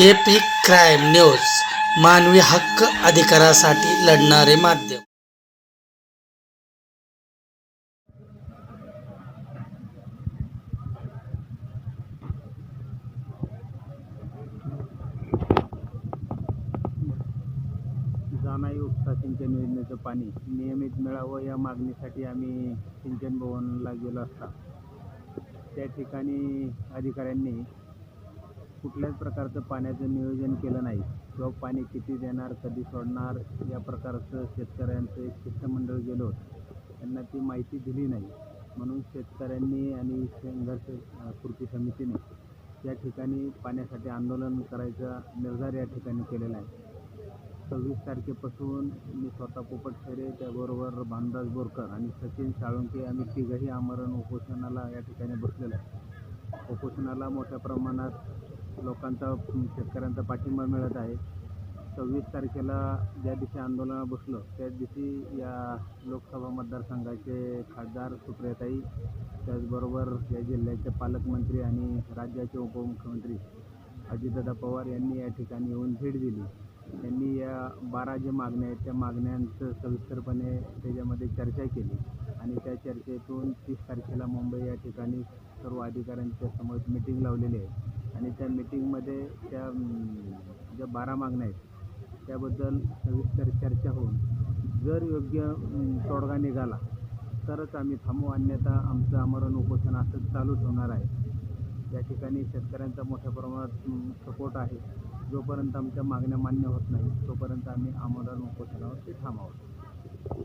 AP crime news मानवी हक्क अधिकारासाठी लढणारे माध्यम. जाणाई उपसा सिंचन योजनेचं पाणी नियमित मिळावं या मागणीसाठी आम्ही सिंचन भवनला गेलो असता. त्या ठिकाणी अधिकाऱ्यांनी कुठल्याच प्रकारचं पाण्याचं नियोजन केलं नाही. किंवा पाणी किती देणार कधी सोडणार या प्रकारचं शेतकऱ्यांचं एक शिष्टमंडळ गेलो होतं. त्यांना ती माहिती दिली नाही. म्हणून शेतकऱ्यांनी आणि संघर्ष कृती समितीने या ठिकाणी पाण्यासाठी आंदोलन करायचा निर्धार या ठिकाणी केलेला आहे. सव्वीस तारखेपासून मी स्वतः पोपट खैरे त्याबरोबर भानदास बोरकर आणि सचिन साळुंके आम्ही तिघही आमरण उपोषणाला या ठिकाणी बसलेलं आहे. उपोषणाला मोठ्या प्रमाणात लोकांचा शेतकऱ्यांचा पाठिंबा मिळत आहे. सव्वीस तारखेला ज्या दिवशी आंदोलनाला बसलो त्याच दिवशी या लोकसभा मतदारसंघाचे खासदार सुप्रियाताई त्याचबरोबर या जिल्ह्याचे पालकमंत्री आणि राज्याचे उपमुख्यमंत्री अजितदादा पवार यांनी या ठिकाणी येऊन भेट दिली. त्यांनी या बारा जे मागण्या आहेत त्या मागण्यांचं सविस्तरपणे त्याच्यामध्ये चर्चा केली आणि त्या चर्चेतून तीस तारखेला मुंबई या ठिकाणी सर्व अधिकाऱ्यांच्या समोर मिटिंग लावलेली आहे. आणि त्या मिटिंगमध्ये त्या ज्या बारा मागण्या आहेत त्याबद्दल सविस्तर चर्चा होऊन जर योग्य तोडगा निघाला तरच आम्ही थांबू. अन्यथा आमचं आमरण उपोषण असंच चालूच होणार आहे. या ठिकाणी शेतकऱ्यांचा मोठ्या प्रमाणात सपोर्ट आहे. जोपर्यंत आमच्या मागण्या मान्य होत नाही तोपर्यंत आम्ही आमरण उपोषणावरती थांबावं.